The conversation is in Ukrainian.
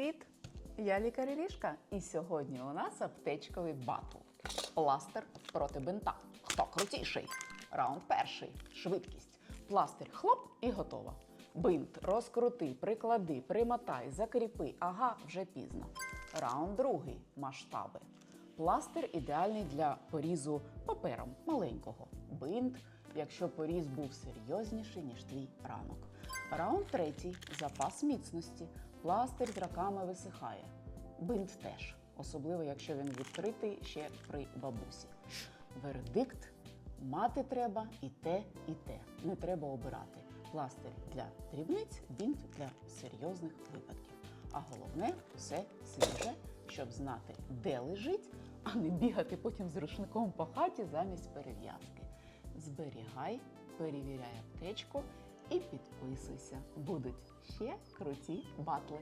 Привіт! Я лікар Ірішка, і сьогодні у нас аптечковий батл. Пластир проти бинта. Хто крутіший? Раунд перший. Швидкість. Пластир хлоп і готово. Бинт розкрути, приклади, примотай, закріпи. Ага, вже пізно. Раунд другий. Масштаби. Пластир ідеальний для порізу папером маленького. Бинт, якщо поріз був серйозніший, ніж твій ранок. Раунд третій запас міцності. Пластир з роками висихає. Бинт теж, особливо якщо він відкритий ще при бабусі. Вердикт мати треба і те, і те. Не треба обирати. Пластир для дрібниць, бинт для серйозних випадків. А головне все свіже, щоб знати, де лежить, а не бігати потім з рушником по хаті замість перев'язки. Зберігай, перевіряй аптечку і підписуйся. Будуть ще круті батли.